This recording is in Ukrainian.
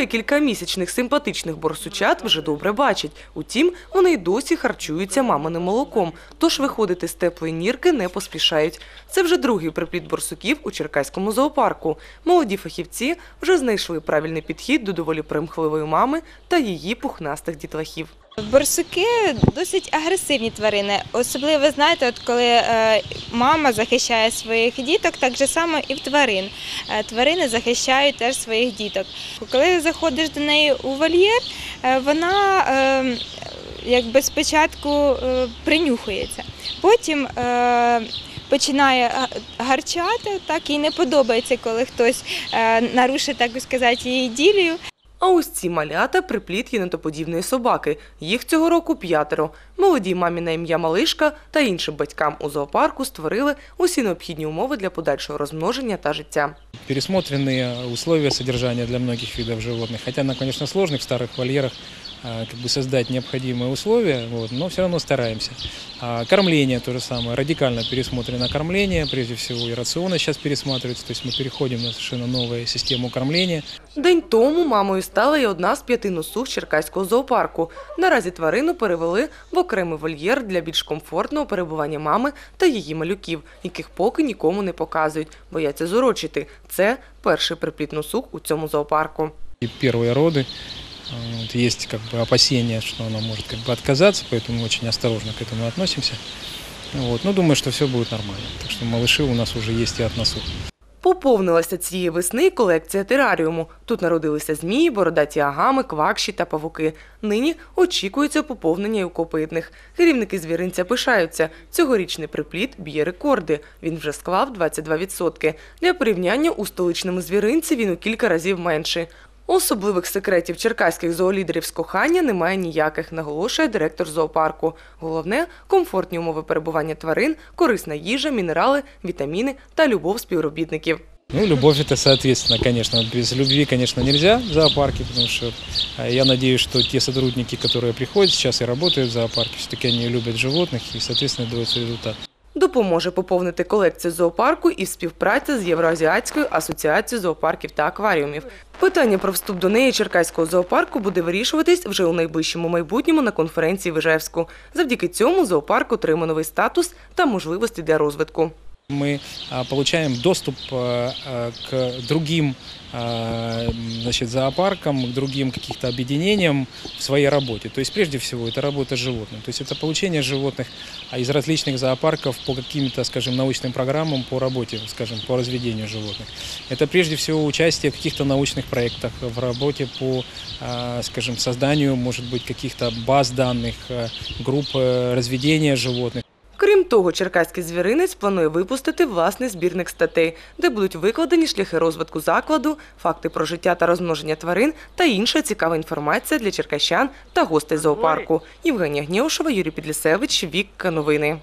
Троє кількамісячних симпатичних борсучат вже добре бачать. Утім, вони й досі харчуються маминим молоком, тож виходити з теплої нірки не поспішають. Це вже другий припліт борсуків у Черкаському зоопарку. Молоді фахівці вже знайшли правильний підхід до доволі примхливої мами та її пухнастих дітлахів. Борсуки досить агресивні тварини. Особливо знаєте, от коли е, мама захищає своїх діток, так же само і в тварин. Е, тварини захищають теж своїх діток. Коли заходиш до неї у вольєр, е, вона якби спочатку принюхується, потім. Починає гарчати, так їй не подобається, коли хтось нарушить, так би сказати, її ділію. А ось ці малята – припліт єнотоподібної собаки. Їх цього року п'ятеро. Молодій мамі на ім'я Малишка та іншим батькам у зоопарку створили усі необхідні умови для подальшого розмноження та життя. пересмотренные условия содержания для многих видов животных. Хотя нам, конечно, сложно в старых вольерах а, как бы создать необходимые условия, вот, но все равно стараемся. А, Кормление то же самое, радикально пересмотрено кормление, прежде всего и рационы сейчас пересматриваются, то есть мы переходим на совершенно новую систему кормления. День тому мамою стала і одна з п'яти носух Черкаського зоопарку. Наразі тварину перевели в окремий вольєр для більш комфортного перебування мами та її малюків, яких поки нікому не показують, бояться зурочити. Це перший припліт носух у цьому зоопарку. И первые роды, а, вот, есть как бы опасения, что она может как бы отказаться, поэтому мы очень осторожно к этому относимся. Вот. Но думаю, что все будет нормально. Так что малыши у нас уже есть и от носу. Поповнилася цієї весни й колекція тераріуму. Тут народилися змії, бородаті агами, квакші та павуки. Нині очікується поповнення й у копитних. Керівники звіринця пишаються. Цьогорічний припліт б'є рекорди. Він вже склав 22%. Для порівняння у столичному звіринці він у кілька разів менший. Особливих секретів черкаських зоолідерів з кохання немає ніяких, наголошує директор зоопарку. Головне комфортні умови перебування тварин, корисна їжа, мінерали, вітаміни та любов співробітників. Ну, любовь это, соответственно, конечно, без любви, конечно, нельзя в зоопарке, потому что а, я надеюсь, что те сотрудники, которые приходят сейчас и работают в зоопарке, все-таки они любят животных и, соответственно, дают свой результат. Допоможе поповнити колекцію зоопарку і співпраця з Євроазіатською асоціацією зоопарків та акваріумів. Питання про вступ до неї Черкаського зоопарку буде вирішуватись вже у найближчому майбутньому на конференції в Ижевську. Завдяки цьому зоопарк отримає новий статус та можливості для розвитку. Мы а, получаем доступ а, а, к другим значит, зоопаркам, к другим каких-то объединениям в своей работе. То есть, прежде всего, это работа с животным. То есть, это получение животных из различных зоопарков по каким-то, скажем, научным программам по работе, скажем, по разведению животных. Это, прежде всего, участие в каких-то научных проектах, в работе по, скажем, созданию, может быть, каких-то баз данных, групп э, разведения животных. Того, черкаський звіринець планує випустити власний збірник статей, де будуть викладені шляхи розвитку закладу, факти про життя та розмноження тварин та інша цікава інформація для черкащан та гостей зоопарку. Євгенія Гнєушева, Юрій Підлісевич, Вікка Новини.